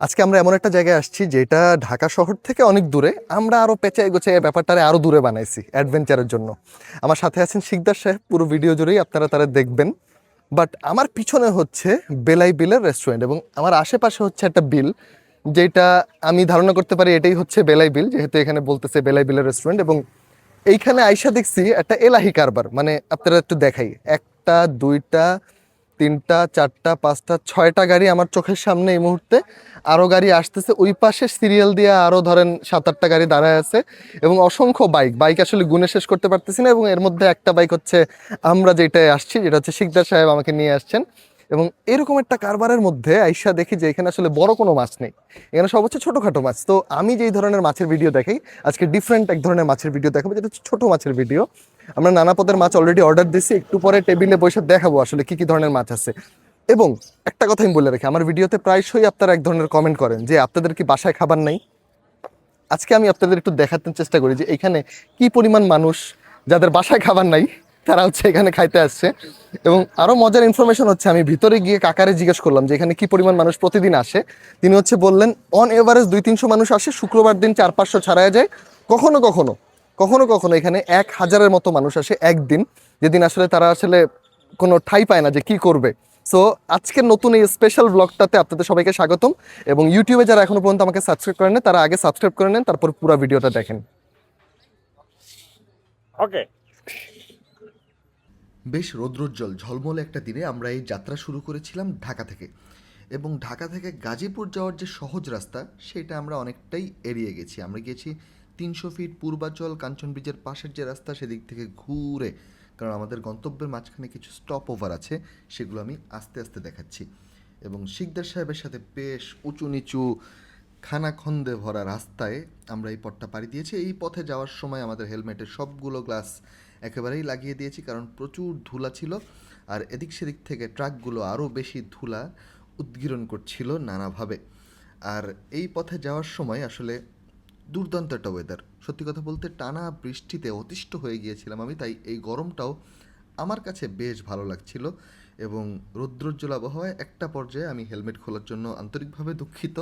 আজকে আমরা এমন একটা জায়গায় আসছি যেটা ঢাকা শহর থেকে অনেক দূরে। আমরা আরও পেঁচায় গোছায় ব্যাপারটারে আরও দূরে বানাইছি অ্যাডভেঞ্চারের জন্য। আমার সাথে আছেন শিকদার সাহেব, পুরো ভিডিও জুড়েই আপনারা তারা দেখবেন। বাট আমার পিছনে হচ্ছে বেলাই বিলের রেস্টুরেন্ট এবং আমার আশেপাশে হচ্ছে একটা বিল, যেটা আমি ধারণা করতে পারি এটাই হচ্ছে বেলাই বিল, যেহেতু এখানে বলতেছে বেলাই বিলের রেস্টুরেন্ট এবং এইখানে আইসা দেখছি একটা এলাহি কারবার। মানে আপনারা একটু দেখাই, একটা, দুইটা তিনটা, চারটা, পাঁচটা, ছয়টা গাড়ি আমার চোখের সামনে এই মুহূর্তে। আরও গাড়ি আসতেছে। ওই পাশে সিরিয়াল দিয়ে আরও ধরেন সাত আটটা গাড়ি দাঁড়ায় আছে এবং অসংখ্য বাইক বাইক আসলে গুনে শেষ করতে পারতেছি না এবং এর মধ্যে একটা বাইক হচ্ছে আমরা যেটায় আসছি, যেটা হচ্ছে শিকদার সাহেব আমাকে নিয়ে আসছেন। এবং এরকম একটা কারবারের মধ্যে আইসা দেখি যে এখানে আসলে বড় কোনো মাছ নেই। এখানে সব হচ্ছে ছোটোখাটো মাছ। তো আমি যেই ধরনের মাছের ভিডিও দেখাই, আজকে ডিফারেন্ট এক ধরনের মাছের ভিডিও দেখাবো, যেটা হচ্ছে ছোটো মাছের ভিডিও আমরা নানা পদের মাছ অলরেডি অর্ডার দিছি, একটু পরে টেবিলে বসে দেখাবো আসলে কি কি ধরনের মাছ আছে। এবং একটা কথা আমি বলে রাখি, আমার ভিডিওতে প্রায়শই আপনারা এক ধরনের কমেন্ট করেন যে, আপনাদের কি বাসায় খাবার নাই? আজকে আমি আপনাদের একটু দেখাতে চেষ্টা করি যে, এখানে কি পরিমাণ মানুষ যাদের বাসায় খাবার নাই, তারা হচ্ছে এখানে খাইতে আসছে। এবং আরও মজার ইনফরমেশন হচ্ছে, আমি ভিতরে গিয়ে কাকারে জিজ্ঞেস করলাম যে, এখানে কি পরিমাণ মানুষ প্রতিদিন আসে? তিনি হচ্ছে বললেন অন এভারেজ দুই তিনশো মানুষ আসে, শুক্রবার দিন চার পাঁচশো ছাড়ায় যায়। কখনো কখনো। কখনো কখনো এখানে এক হাজারের মতো মানুষ আসে একদিন যেদিন আসলে তারা আসলে কোনো ঠাই পায় না যে কি করবে। সো আজকের নতুন এই স্পেশাল ব্লগটাতে আপনাদের সবাইকে স্বাগতম এবং ইউটিউবে যারা এখনও পর্যন্ত আমাকে সাবস্ক্রাইব করেন তারা আগে সাবস্ক্রাইব করে নেন তারপর পুরো ভিডিওটা দেখেন। ওকে বেশ রৌদ্রোজ্জ্বল ঝলমলে একটা দিনে আমরা এই যাত্রা শুরু করেছিলাম ঢাকা থেকে এবং ঢাকা থেকে গাজীপুর যাওয়ার যে সহজ রাস্তা সেটা আমরা অনেকটাই এড়িয়ে গেছি। আমরা গিয়েছি তিনশো ফিট পূর্বাচল কাঞ্চন ব্রিজের পাশের যে রাস্তা সেদিক থেকে ঘুরে, কারণ আমাদের গন্তব্যের মাঝখানে কিছু স্টপ ওভার আছে, সেগুলো আমি আস্তে আস্তে দেখাচ্ছি। এবং শিকদার সাহেবের সাথে বেশ উঁচু নিচু খানাখন্দে ভরা রাস্তায় আমরা এই পথটা পাড়ি দিয়েছি। এই পথে যাওয়ার সময় আমাদের হেলমেটের সবগুলো গ্লাস একেবারেই লাগিয়ে দিয়েছি, কারণ প্রচুর ধুলা ছিল আর এদিক সেদিক থেকে ট্রাকগুলো আরও বেশি ধুলা উদ্গীরণ করছিল নানাভাবে। আর এই পথে যাওয়ার সময় আসলে দুর্দান্ত একটা ওয়েদার সত্যি কথা বলতে টানা বৃষ্টিতে অতিষ্ঠ হয়ে গিয়েছিলাম আমি, তাই এই গরমটাও আমার কাছে বেশ ভালো লাগছিল এবং রৌদ্রোজ্জ্বল আবহাওয়ায় একটা পর্যায়ে আমি হেলমেট খোলার জন্য আন্তরিকভাবে দুঃখিত।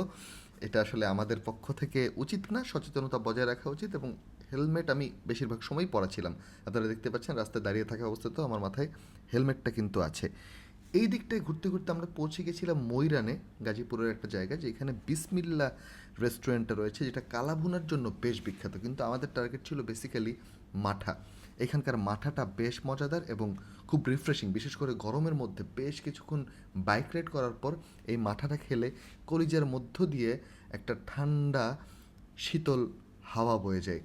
এটা আসলে আমাদের পক্ষ থেকে উচিত না, সচেতনতা বজায় রাখা উচিত এবং হেলমেট আমি বেশিরভাগ সময় পরাছিলাম। আপনারা দেখতে পাচ্ছেন রাস্তায় দাঁড়িয়ে থাকা অবস্থাতেও আমার মাথায় হেলমেটটা কিন্তু আছে। এই দিকটায় ঘুরতে ঘুরতে আমরা পৌঁছে গেছিলাম ময়রানে, গাজীপুরের একটা জায়গা যেখানে বিসমিল্লা রেস্টুরেন্টটা রয়েছে, যেটা কালাভুনার জন্য বেশ বিখ্যাত। কিন্তু আমাদের টার্গেট ছিল বেসিক্যালি মাঠা। এখানকার মাঠাটা বেশ মজাদার এবং খুব রিফ্রেশিং বিশেষ করে গরমের মধ্যে বেশ কিছুক্ষণ বাইক রাইড করার পর এই মাঠাটা খেলে কলিজার মধ্য দিয়ে একটা ঠান্ডা, শীতল হাওয়া বয়ে যায়।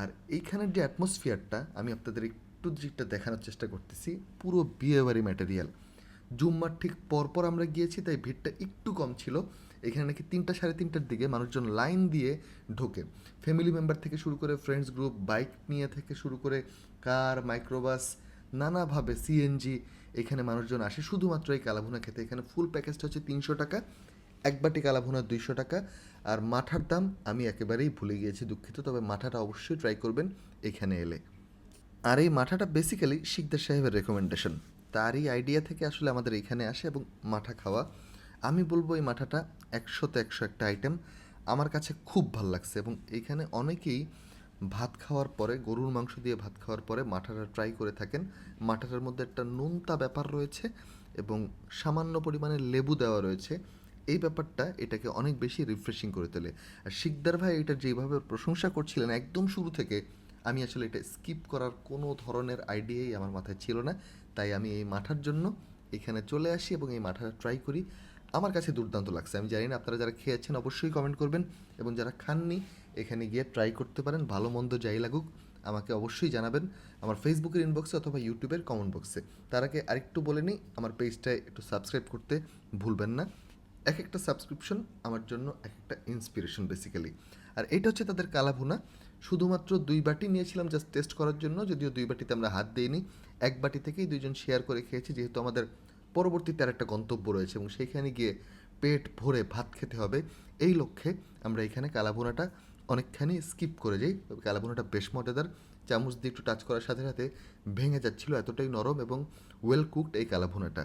আর এইখানের যে অ্যাটমসফিয়ারটা আমি আপনাদের একটু দিকটা দেখানোর চেষ্টা করতেছি। পুরো বিয়েবাড়ি ম্যাটেরিয়াল জুম্মার ঠিক পরপর আমরা গিয়েছি, তাই ভিড়টা একটু কম ছিল। এখানে নাকি তিনটা সাড়ে তিনটার দিকে মানুষজন লাইন দিয়ে ঢোকে। ফ্যামিলি মেম্বার থেকে শুরু করে ফ্রেন্ডস গ্রুপ বাইক নিয়ে থেকে শুরু করে কার মাইক্রোবাস নানাভাবে সিএনজি এখানে মানুষজন আসে। শুধুমাত্র এই কালাভুনা খেতে। এখানে ফুল প্যাকেজটা হচ্ছে তিনশো টাকা, এক বাটি কালাভুনা দুইশো টাকা। আর মাঠার দাম আমি একেবারেই ভুলে গিয়েছি, দুঃখিত। তবে মাঠাটা অবশ্যই ট্রাই করবেন এখানে এলে। আর এই মাঠাটা বেসিক্যালি শিকদার সাহেবের রেকমেন্ডেশন তার এই আইডিয়া থেকে আসলে আমাদের এখানে আসে এবং মাঠা খাওয়া। আমি বলব এই মাঠাটা একশোতে একশো একটা আইটেম আমার কাছে খুব ভালো লাগছে এবং এখানে অনেকেই ভাত খাওয়ার পরে, গরুর মাংস দিয়ে ভাত খাওয়ার পরে মাঠাটা ট্রাই করে থাকেন। মাঠাটার মধ্যে একটা নোনতা ব্যাপার রয়েছে এবং সামান্য পরিমাণে লেবু দেওয়া রয়েছে। এই ব্যাপারটা এটাকে অনেক বেশি রিফ্রেশিং করে তোলে। আর শিকদার ভাই এটা যেভাবে প্রশংসা করছিলেন একদম শুরু থেকে, আমি আসলে এটা স্কিপ করার কোনো ধরনের আইডিয়াই আমার মাথায় ছিল না। তাই আমি এই মাঠার জন্য এখানে চলে আসি এবং এই মাঠাটা ট্রাই করি। আমার কাছে দুর্দান্ত লাগছে। আমি জানি না আপনারা যারা খেয়েছেন অবশ্যই কমেন্ট করবেন এবং যারা খাননি, এখানে গিয়ে ট্রাই করতে পারেন। ভালো মন্দ যাই লাগুক, আমাকে অবশ্যই জানাবেন আমার ফেসবুকের ইনবক্সে অথবা ইউটিউবের কমেন্ট বক্সে তার আগে আরেকটু বলে নিই, আমার পেজটায় একটু সাবস্ক্রাইব করতে ভুলবেন না। এক একটা সাবস্ক্রিপশন আমার জন্য এক একটা ইন্সপিরেশন বেসিক্যালি আর এটা হচ্ছে তাদের কালাভুনা। শুধুমাত্র দুই বাটি নিয়েছিলাম জাস্ট টেস্ট করার জন্য, যদিও দুই বাটিতে আমরা হাত দিইনি। এক বাটি থেকেই দুইজন শেয়ার করে খেয়েছি, যেহেতু আমাদের পরবর্তীতে আর একটা গন্তব্য রয়েছে এবং সেইখানে গিয়ে পেট ভরে ভাত খেতে হবে। এই লক্ষ্যে আমরা এখানে কালাভুনাটা অনেকখানি স্কিপ করে যাই। তবে কালাভুনাটা বেশ মজাদার। চামচ দিয়ে একটু টাচ করার সাথে সাথে ভেঙে যাচ্ছিল, এতটাই নরম এবং ওয়েল কুকড এই কালাভুনাটা।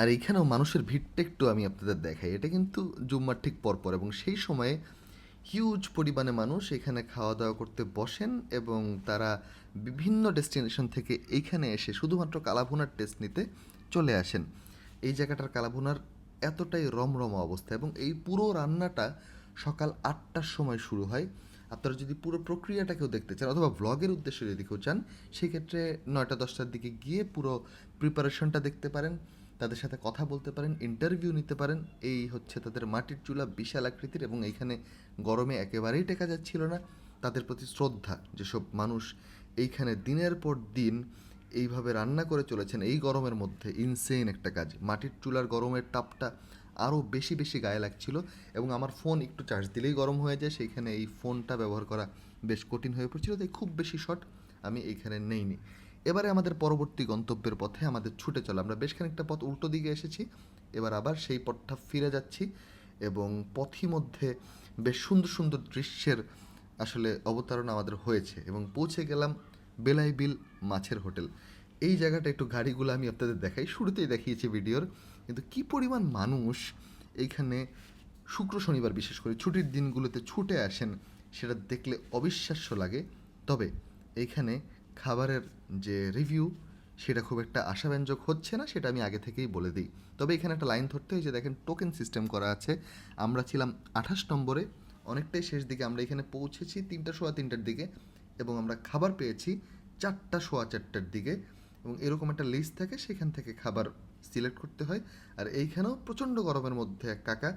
আর এইখানেও মানুষের ভিড়টা একটু আমি আপনাদের দেখাই। এটা কিন্তু জুম্মার ঠিক পরপর এবং সেই সময়ে হিউজ পরিমাণে মানুষ এখানে খাওয়া দাওয়া করতে বসেন এবং তারা বিভিন্ন ডেস্টিনেশন থেকে এইখানে এসে শুধুমাত্র কালাভুনার টেস্ট নিতে চলে আসেন। এই জায়গাটার কালাভুনার এতটাই রমরমা অবস্থা এবং এই পুরো রান্নাটা সকাল আটটার সময় শুরু হয়। আপনারা যদি পুরো প্রক্রিয়াটাকেও দেখতে চান অথবা ভ্লগের উদ্দেশ্যে যদি কেউ চান, সেক্ষেত্রে নয়টা দশটার দিকে গিয়ে পুরো প্রিপারেশনটা দেখতে পারেন। তাদের সাথে কথা বলতে পারেন ইন্টারভিউ নিতে পারেন। এই হচ্ছে তাদের মাটির চুলা, বিশাল আকৃতির এবং এইখানে গরমে একেবারেই টেকা যাচ্ছিল না। তাদের প্রতি শ্রদ্ধা, যেসব মানুষ এইখানে দিনের পর দিন এইভাবে রান্না করে চলেছেন, এই গরমের মধ্যে ইনসেইন একটা কাজ। মাটির চুলার গরমের তাপটা আরও বেশি বেশি গায়ে লাগছিল এবং আমার ফোন একটু চার্জ দিলেই গরম হয়ে যায়, সেইখানে এই ফোনটা ব্যবহার করা বেশ কঠিন হয়ে পড়ছিল, তাই খুব বেশি শট আমি এইখানে নেইনি। এবারে আমাদের পরবর্তী গন্তব্যের পথে আমাদের ছুটে চলে। আমরা বেশ খানিকটা পথ উল্টো দিকে এসেছি, এবার আবার সেই পথটা ফিরে যাচ্ছি এবং পথি মধ্যে বেশ সুন্দর সুন্দর দৃশ্যের আসলে অবতারণ আমাদের হয়েছে এবং পৌঁছে গেলাম বেলাই বিল মাছের হোটেল। এই জায়গাটা একটু গাড়িগুলো আমি আপনাদের দেখাই। শুরুতেই দেখিয়েছি ভিডিওর, কিন্তু কি পরিমাণ মানুষ এইখানে শুক্র, শনিবার বিশেষ করে ছুটির দিনগুলোতে ছুটে আসেন, সেটা দেখলে অবিশ্বাস্য লাগে। তবে এইখানে খাবারের যে রিভিউ সেটা খুব একটা আশাব্যঞ্জক হচ্ছে না, সেটা আমি আগে থেকেই বলে দিই। তবে এখানে একটা লাইন ধরতে হয়েছে দেখেন টোকেন সিস্টেম করা আছে। আমরা ছিলাম আঠাশ নম্বরে, অনেকটাই শেষ দিকে আমরা এখানে পৌঁছেছি তিনটা সোয়া তিনটার দিকে এবং আমরা খাবার পেয়েছি চারটা সোয়া চারটার দিকে এবং এরকম একটা লিস্ট থাকে, সেখান থেকে খাবার সিলেক্ট করতে হয়। আর এইখানেও প্রচণ্ড গরমের মধ্যে এক কাকা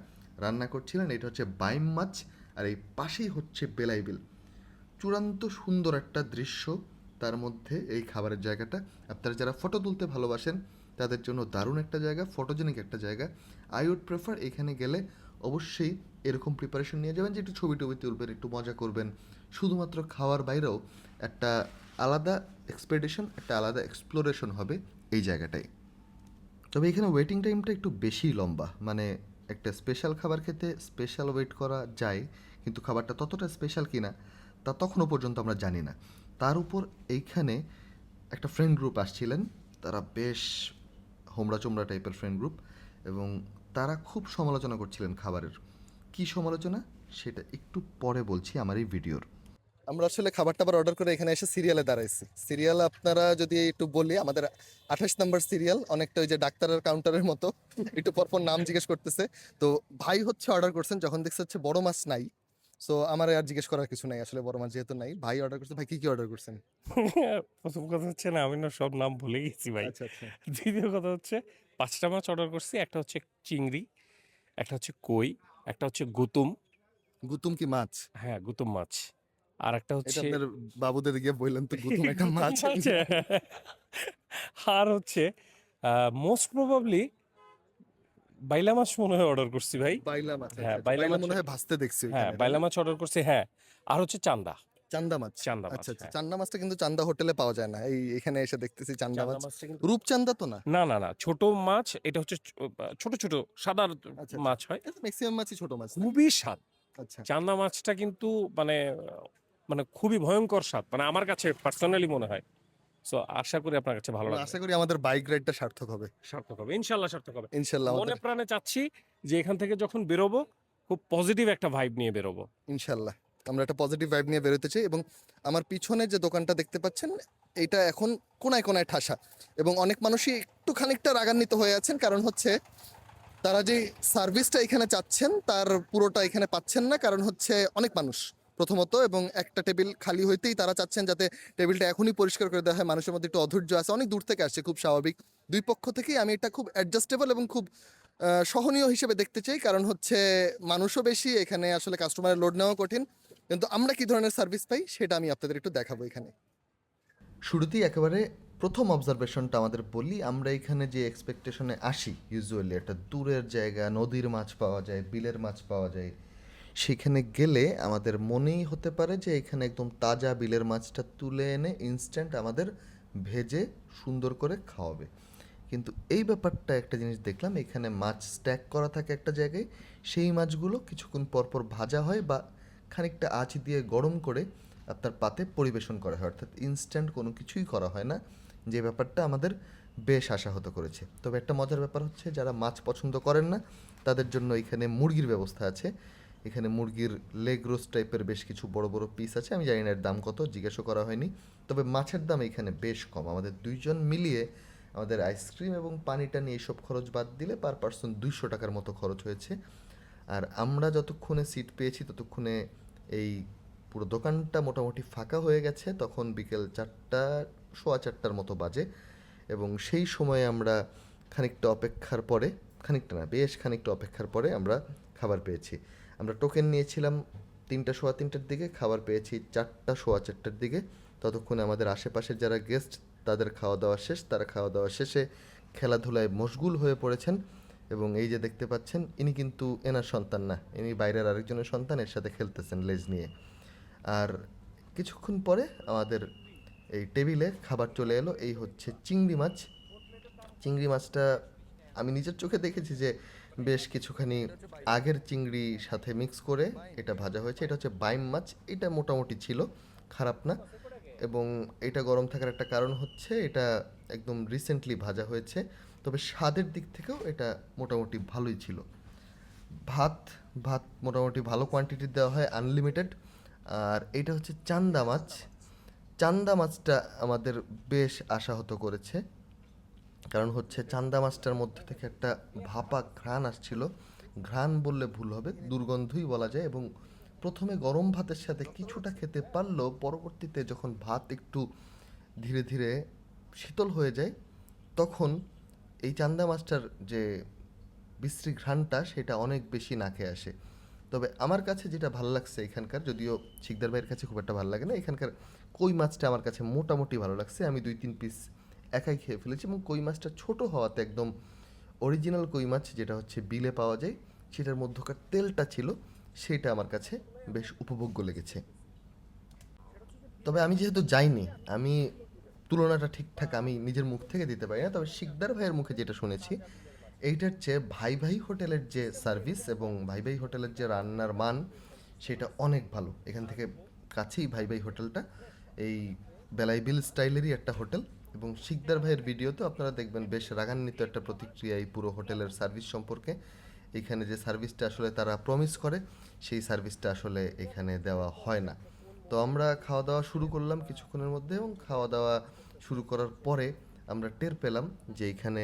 রান্না করছিলেন, এটা হচ্ছে বাইম মাছ, আর এই পাশেই হচ্ছে বেলাই বিল চূড়ান্ত সুন্দর একটা দৃশ্য। তার মধ্যে এই খাবারের জায়গাটা। আপনারা যারা ফটো তুলতে ভালোবাসেন, তাদের জন্য দারুণ একটা জায়গা ফটোজেনিক একটা জায়গা। আই উড প্রেফার এখানে গেলে অবশ্যই এরকম প্রিপারেশন নিয়ে যাবেন যে একটু ছবি টবি তুলবেন, একটু মজা করবেন। শুধুমাত্র খাওয়ার বাইরেও একটা আলাদা এক্সপেডিশন একটা আলাদা এক্সপ্লোরেশন হবে এই জায়গাটায়। তবে এখানে ওয়েটিং টাইমটা একটু বেশি লম্বা। মানে একটা স্পেশাল খাবার খেতে স্পেশাল ওয়েট করা যায়, কিন্তু খাবারটা ততটা স্পেশাল কিনা তা তখনও পর্যন্ত আমরা জানি না। তার উপর এইখানে একটা ফ্রেন্ড গ্রুপ আসছিলেন। তারা বেশ হোমরা চোমরা টাইপের ফ্রেন্ড গ্রুপ এবং তারা খুব সমালোচনা করছিলেন খাবারের। কি সমালোচনা? সেটা একটু পরে বলছি আমার এই ভিডিওর আমরা আসলে খাবার টাবার অর্ডার করে এখানে এসে সিরিয়ালে দাঁড়াইছি। সিরিয়াল আপনারা যদি একটু বলি, আমাদের আঠাশ নাম্বার সিরিয়াল অনেকটা ওই যে ডাক্তারের কাউন্টারের মতো, একটু পরপর নাম জিজ্ঞেস করতেছে। তো ভাই হচ্ছে অর্ডার করছেন, যখন দেখছে হচ্ছে বড় মাছ নাই। সো আমার আর জিজ্ঞেস করার কিছু নাই আসলে বড় মাছ যেহেতু নাই। ভাই অর্ডার করছে। ভাই কি কি অর্ডার করছেন? প্রথম কথা হচ্ছে না আমি না সব নাম ভুলে গেছি ভাই। আচ্ছা আচ্ছা। দ্বিতীয় কথা হচ্ছে পাঁচটা মাছ অর্ডার করছি একটা হচ্ছে চিংড়ি একটা হচ্ছে কই একটা হচ্ছে গুতুম। গুতুম কি মাছ? হ্যাঁ গুতুম মাছ। আর একটা হচ্ছে আপনার বাবুদের গিয়ে বললেন তো গুতুম একটা মাছ। আছে। আর হচ্ছে মোস্ট প্রবাবলি বাইলা মাছ মনে হয় অর্ডার করছি ভাই। বাইলা মাছ আচ্ছা, হ্যাঁ, আচ্ছা। বাইলা মাছ- মনে হয় ভাসতে দেখছি হ্যাঁ বাইলা মাছ অর্ডার করছি হ্যাঁ। আর হচ্ছে চান্দা। চান্দা মাছ চান্দা আচ্ছা আচ্ছা হ্যাঁ। চান্দা মাছটা কিন্তু চান্দা হোটেলে পাওয়া যায় না। এই এখানে এসে দেখতেছি চান্দা মাছ। রূপচান্দা তো না? না না না ছোট মাছ এটা হচ্ছে ছোট ছোট সাদা আচ্ছা। মাছ হয়। ম্যাক্সিমাম মাছই ছোট মাছ খুবই স্বাদ। আচ্ছা। চান্দা মাছটা কিন্তু মানে মানে খুবই ভয়ঙ্কর স্বাদ মানে আমার কাছে পার্সোনালি মনে হয়। সো আশা করি আপনার কাছে ভালো লাগবে। আশা করি আমাদের বাইক রাইডটা সার্থক হবে। সার্থক হবে ইনশাল্লাহ সার্থক হবে। ইনশাল্লাহ মনে প্রাণে চাচ্ছি যে এখান থেকে যখন বেরোবো খুব পজিটিভ একটা ভাইব নিয়ে বেরোবো। ইনশাল্লাহ। আমরা একটা পজিটিভ ভাইব নিয়ে বেরোতে চাই এবং আমার পিছনে যে দোকানটা দেখতে পাচ্ছেন এটা এখন কোনায় কোনায় ঠাসা এবং অনেক মানুষই একটু খানিকটা রাগান্বিত হয়ে আছেন। কারণ হচ্ছে তারা যে সার্ভিসটা এখানে চাচ্ছেন তার পুরোটা এখানে পাচ্ছেন না। কারণ হচ্ছে অনেক মানুষ। প্রথমত এবং একটা টেবিল খালি হইতেই তারা চাচ্ছেন যাতে টেবিলটা এখনই পরিষ্কার করে দেওয়া হয়। মানুষের মধ্যে একটু অধৈর্য আছে, অনেক দূর থেকে আসছে, খুব স্বাভাবিক। দুই পক্ষ থেকেই আমি এটা খুব অ্যাডজাস্টেবল এবং খুব সহনীয় হিসেবে দেখতে চাই। কারণ হচ্ছে মানুষও বেশি, এখানে আসলে কাস্টমারের লোড নেওয়া কঠিন। কিন্তু আমরা কি ধরনের সার্ভিস পাই সেটা আমি আপনাদের একটু দেখাবো এখানে। শুরুতেই একেবারে প্রথম অবজারভেশনটা আমাদের বলি, আমরা এখানে যে এক্সপেকটেশনে আসি ইউজুয়ালি একটা দূরের জায়গা, নদীর মাছ পাওয়া যায়, বিলের মাছ পাওয়া যায় সেখানে গেলে আমাদের মনেই হতে পারে যে এখানে একদম তাজা বিলের মাছটা তুলে এনে ইনস্ট্যান্ট আমাদের ভেজে সুন্দর করে খাওয়াবে। কিন্তু এই ব্যাপারটা একটা জিনিস দেখলাম, এখানে মাছ স্ট্যাক করা থাকে একটা জায়গায়, সেই মাছগুলো কিছুক্ষণ পরপর ভাজা হয় বা খানিকটা আঁচ দিয়ে গরম করে আপনার পাতে পরিবেশন করা হয়। অর্থাৎ ইনস্ট্যান্ট কোনো কিছুই করা হয় না, যে ব্যাপারটা আমাদের বেশ আশাহত করেছে। তবে একটা মজার ব্যাপার হচ্ছে, যারা মাছ পছন্দ করেন না, তাদের জন্য এখানে মুরগির ব্যবস্থা আছে। এখানে মুরগির লেগ রোস্ট টাইপের বেশ কিছু বড় বড় পিস আছে। আমি জানি না এর দাম কত জিজ্ঞাসা করা হয়নি। তবে মাছের দাম এখানে বেশ কম। আমাদের দুইজন মিলিয়ে আমাদের আইসক্রিম এবং পানিটা নিয়ে এইসব খরচ বাদ দিলে পার পার্সন দুইশো টাকার মতো খরচ হয়েছে। আর আমরা যতক্ষণে সিট পেয়েছি, ততক্ষণে এই পুরো দোকানটা মোটামুটি ফাঁকা হয়ে গেছে। তখন বিকেল চারটা, সোয়া চারটার মতো বাজে। এবং সেই সময়ে আমরা খানিকটা অপেক্ষার পরে, খানিকটা না, বেশ খানিকটা অপেক্ষার পরে আমরা খাবার পেয়েছি। আমরা টোকেন নিয়েছিলাম তিনটা সোয়া তিনটার দিকে, খাবার পেয়েছি চারটা সোয়া চারটার দিকে। ততক্ষণে আমাদের আশেপাশের যারা গেস্ট তাদের খাওয়া দাওয়া শেষ। তারা খাওয়া দাওয়া শেষে খেলাধুলায় মশগুল হয়ে পড়েছেন এবং এই যে দেখতে পাচ্ছেন, ইনি কিন্তু এনার সন্তান না। ইনি বাইরের আরেকজনের সন্তান, এর সাথে খেলতেছেন লেজ নিয়ে। আর কিছুক্ষণ পরে আমাদের এই টেবিলে খাবার চলে এলো, এই হচ্ছে চিংড়ি মাছ। চিংড়ি মাছটা আমি নিজের চোখে দেখেছি যে বেশ কিছুখানি আগের চিংড়ি সাথে মিক্স করে এটা ভাজা হয়েছে। এটা হচ্ছে বাইম মাছ, এটা মোটামুটি ছিল, খারাপ না। এবং এটা গরম থাকার একটা কারণ হচ্ছে এটা একদম রিসেন্টলি ভাজা হয়েছে, তবে স্বাদের দিক থেকেও এটা মোটামুটি ভালোই ছিল। ভাত ভাত মোটামুটি ভালো কোয়ান্টিটির দেওয়া হয় আনলিমিটেড আর এটা হচ্ছে চান্দা মাছ। চান্দা মাছটা আমাদের বেশ আশাহত করেছে। কারণ হচ্ছে চান্দা মাছটার মধ্যে থেকে একটা ভাপা ঘ্রাণ আসছিল। ঘ্রাণ বললে ভুল হবে, দুর্গন্ধই বলা যায় এবং প্রথমে গরম ভাতের সাথে কিছুটা খেতে পারলেও পরবর্তীতে যখন ভাত একটু ধীরে ধীরে শীতল হয়ে যায়, তখন এই চান্দা মাছটার যে বিশ্রী ঘ্রাণটা সেটা অনেক বেশি নাকে আসে। তবে আমার কাছে যেটা ভালো লাগছে এখানকার, যদিও শিকদার ভাইয়ের কাছে খুব একটা ভালো লাগে না, এখানকার কই মাছটা আমার কাছে মোটামুটি ভালো লাগছে। আমি দুই তিন পিস একাই খেয়ে ফেলেছি এবং কই মাছটা ছোট হওয়াতে একদম অরিজিনাল কই মাছ যেটা হচ্ছে বিলে পাওয়া যায়, সেটার মধ্যকার তেলটা ছিল, সেটা আমার কাছে বেশ উপভোগ্য লেগেছে। তবে আমি যেহেতু যাইনি, আমি তুলনাটা ঠিকঠাক আমি নিজের মুখ থেকে দিতে পারি না, তবে শিকদার ভাইয়ের মুখে যেটা শুনেছি, এইটার চেয়ে ভাই ভাই হোটেলের যে সার্ভিস এবং ভাই ভাই হোটেলের যে রান্নার মান, সেটা অনেক ভালো। এখান থেকে কাছেই ভাই ভাই হোটেলটা, এই বেলাইবিল স্টাইলেরই একটা হোটেল। এবং শিকদার ভাইয়ের ভিডিওতে আপনারা দেখবেন বেশ রাগান্বিত একটা প্রতিক্রিয়া এই পুরো হোটেলের সার্ভিস সম্পর্কে। এখানে যে সার্ভিসটা আসলে তারা প্রমিস করে, সেই সার্ভিসটা আসলে এখানে দেওয়া হয় না। তো আমরা খাওয়া দাওয়া শুরু করলাম কিছুক্ষণের মধ্যে এবং খাওয়া দাওয়া শুরু করার পরে আমরা টের পেলাম যে এখানে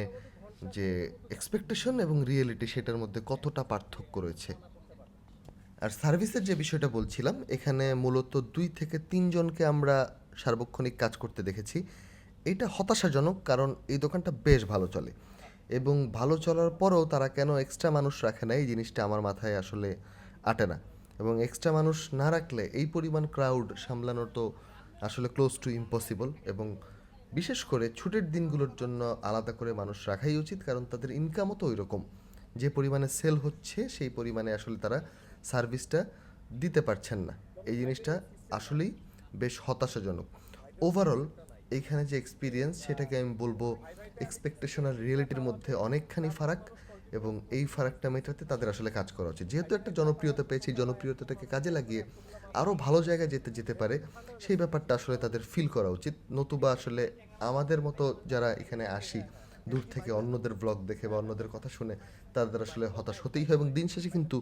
যে এক্সপেকটেশন এবং রিয়েলিটি সেটার মধ্যে কতটা পার্থক্য রয়েছে। আর সার্ভিসের যে বিষয়টা বলছিলাম, এখানে মূলত দুই থেকে তিনজনকে আমরা সার্বক্ষণিক কাজ করতে দেখেছি। এটা হতাশাজনক কারণ এই দোকানটা বেশ ভালো চলে এবং ভালো চলার পরেও তারা কেন এক্সট্রা মানুষ রাখে না? এই জিনিসটা আমার মাথায় আসলে আটে না। এবং এক্সট্রা মানুষ না রাখলে এই পরিমাণ ক্রাউড সামলানো তো আসলে ক্লোজ টু ইম্পসিবল এবং বিশেষ করে ছুটির দিনগুলোর জন্য আলাদা করে মানুষ রাখাই উচিত কারণ তাদের ইনকামও তো ওই রকম যে পরিমাণে সেল হচ্ছে সেই পরিমাণে আসলে তারা সার্ভিসটা দিতে পারছেন না। এই জিনিসটা আসলেই বেশ হতাশাজনক। ওভারঅল এইখানে যে এক্সপিরিয়েন্স সেটাকে আমি বলব এক্সপেকটেশন আর রিয়েলিটির মধ্যে অনেকখানি ফারাক এবং এই ফারাকটা মেটাতে তাদের আসলে কাজ করা উচিত। যেহেতু একটা জনপ্রিয়তা পেয়েছি জনপ্রিয়তাটাকে কাজে লাগিয়ে আরও ভালো জায়গায় যেতে যেতে পারে, সেই ব্যাপারটা আসলে তাদের ফিল করা উচিত। নতুবা আসলে আমাদের মতো যারা এখানে আসি, দূর থেকে অন্যদের ব্লগ দেখে বা অন্যদের কথা শুনে, তাদের আসলে হতাশ হতেই হয় এবং দিন শেষে কিন্তু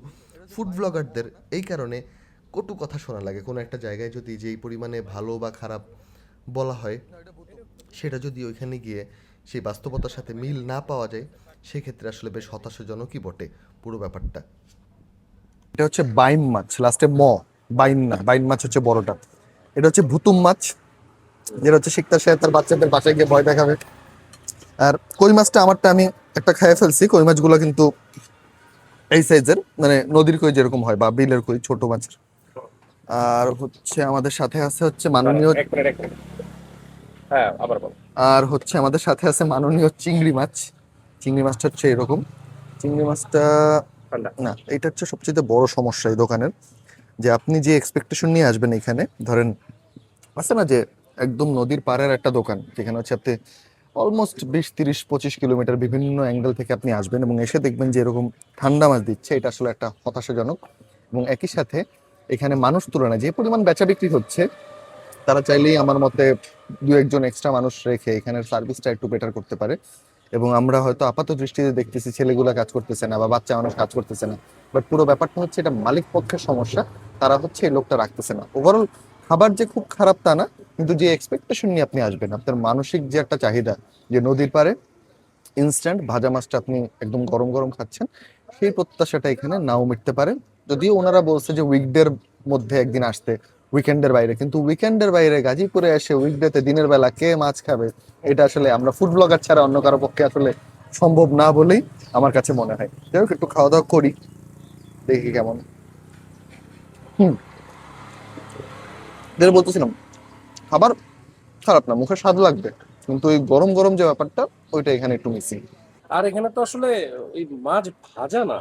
ফুড ব্লগারদের এই কারণে কটু কথা শোনা লাগে। কোনো একটা জায়গায় যদি যেই পরিমাণে ভালো বা খারাপ বলা হয় সেটা যদি ওইখানে গিয়ে সেই বাস্তবতার সাথে মিল না পাওয়া যায় সেক্ষেত্রে আসলে বেশ হতাশাজনকই বটে পুরো ব্যাপারটা। এটা হচ্ছে বাইন মাছ লাস্টে ম বাইন না বাইন মাছ হচ্ছে বড়টা। এটা হচ্ছে ভুতুম মাছ যেটা হচ্ছে শিকতার সাহেব তার বাচ্চাদের বাসায় গিয়ে ভয় দেখাবে। আর কই মাছটা আমারটা আমি একটা খেয়ে ফেলছি কই মাছগুলো কিন্তু এই সাইজের মানে নদীর কই যেরকম হয় বা বিলের কই ছোট মাছের। আর হচ্ছে আমাদের সাথে আছে হচ্ছে মাননীয় হ্যাঁ আবার বল। আর হচ্ছে আমাদের সাথে আছে মাননীয় চিংড়ি মাছ। চিংড়ি মাছটা হচ্ছে এরকম। চিংড়ি মাছটা না এটা হচ্ছে সবচেয়ে বড় সমস্যা এই দোকানের। যে আপনি যে এক্সপেকটেশন নিয়ে আসবেন এখানে ধরেন আছে না যে একদম নদীর পাড়ের একটা দোকান যেখানে হচ্ছে আপনি অলমোস্ট বিশ তিরিশ পঁচিশ কিলোমিটার বিভিন্ন অ্যাঙ্গেল থেকে আপনি আসবেন এবং এসে দেখবেন যে এরকম ঠান্ডা মাছ দিচ্ছে। এটা আসলে একটা হতাশাজনক। এবং একই সাথে এখানে মানুষ তুলনায় যে পরিমাণ বেচা বিক্রি হচ্ছে, তারা চাইলেই আমার মতে দু একজন এক্সট্রা মানুষ রেখে এখানের সার্ভিসটা একটু বেটার করতে পারে। এবং আমরা হয়তো আপাত দৃষ্টিতে দেখতেছি ছেলেগুলা কাজ করতেছে না বা বাচ্চা মানুষ কাজ করতেছে না। বাট পুরো ব্যাপারটা হচ্ছে এটা মালিক পক্ষের সমস্যা, তারা হচ্ছে এই লোকটা রাখতেছে না। ওভারঅল খাবার যে খুব খারাপ তা না, কিন্তু যে এক্সপেকটেশন নিয়ে আপনি আসবেন, আপনার মানসিক যে একটা চাহিদা, যে নদীর পারে ইনস্ট্যান্ট ভাজা মাছটা আপনি একদম গরম গরম খাচ্ছেন, সেই প্রত্যাশাটা এখানে নাও মিটতে পারে। যদিও ওনারা বলছে যে উইকডের মধ্যে একদিন আসতে উইকেন্ডের বাইরে। কিন্তু উইকেন্ডের বাইরে গাজীপুরে এসে উইকডেতে দিনের বেলা কে মাছ খাবে, এটা আসলে আমরা ফুড ব্লগার ছাড়া অন্য কারও পক্ষে আসলে সম্ভব না বলেই আমার কাছে মনে হয়। যাই হোক, একটু খাওয়া দাওয়া করি, দেখি কেমন। হুম। বলতেছিলাম, খাবার খারাপ না, মুখে স্বাদ লাগবে, কিন্তু ওই গরম গরম যে ব্যাপারটা, ওইটা এখানে একটু মিসিং আর এখানে তো আসলে ওই মাছ ভাজা না।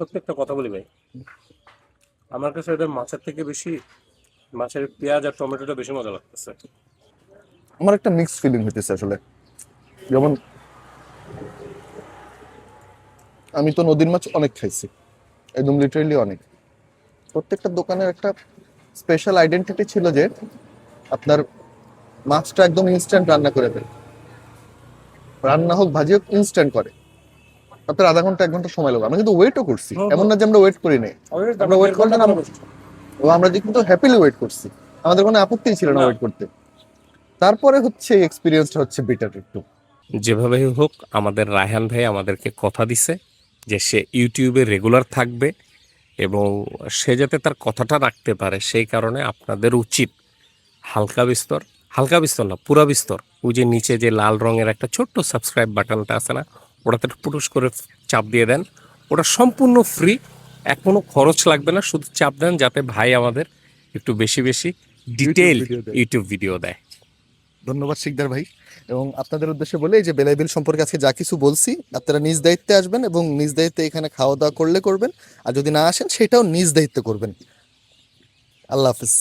সত্যি একটা কথা বলি ভাই। আমার কাছে এটা মাছের থেকে বেশি মাছের পেঁয়াজ আর টমেটোটা বেশি মজা লাগতেছে। আমার একটা মিক্সড ফিলিং হইতেছে আসলে। যেমন আমি তো নদীর মাছ অনেক খাইছি। একদম লিটারেলি অনেক। প্রত্যেকটা দোকানের একটা স্পেশাল আইডেন্টিটি ছিল যে আপনার মাছটা একদম ইনস্ট্যান্ট রান্না করে দেয় রান্না হোক, ভাজি হোক ইনস্ট্যান্ট করে। আপনার আধা ঘণ্টা এক ঘণ্টা সময় লাগবে। আমরা কিন্তু ওয়েটও করছি। এমন না যে আমরা ওয়েট করি নাই। আমরা wait করলে না- ও আমরা কিন্তু হ্যাপিলি ওয়েট করছি। আমাদের কোনো আপত্তিই ছিল না না। ওয়েট করতে। তারপরে হচ্ছে এক্সপিরিয়েন্সটা হচ্ছে বেটার একটু। যেভাবেই হোক আমাদের রায়হান ভাই আমাদেরকে কথা দিছে যে সে ইউটিউবে রেগুলার থাকবে এবং সে যাতে তার কথাটা রাখতে পারে সেই কারণে আপনাদের উচিত হালকা বিস্তর। হালকা বিস্তর না পুরা বিস্তর। ওই যে নিচে যে লাল রঙের একটা ছোট্ট সাবস্ক্রাইব বাটনটা আছে না ওটাতে পুরুষ করে চাপ দিয়ে দেন। ওটা সম্পূর্ণ ফ্রি এক কোনো খরচ লাগবে না শুধু চাপ দেন যাতে ভাই আমাদের একটু বেশি বেশি ডিটেল ইউটিউব ভিডিও দেয়। ধন্যবাদ শিকদার ভাই। এবং আপনাদের উদ্দেশ্যে বলে এই যে বেলাইবিল সম্পর্কে আজকে যা কিছু বলছি আপনারা নিজ দায়িত্বে আসবেন এবং নিজ দায়িত্বে এখানে খাওয়া দাওয়া করলে করবেন আর যদি না আসেন সেটাও নিজ দায়িত্বে করবেন। আল্লাহ হাফিজ।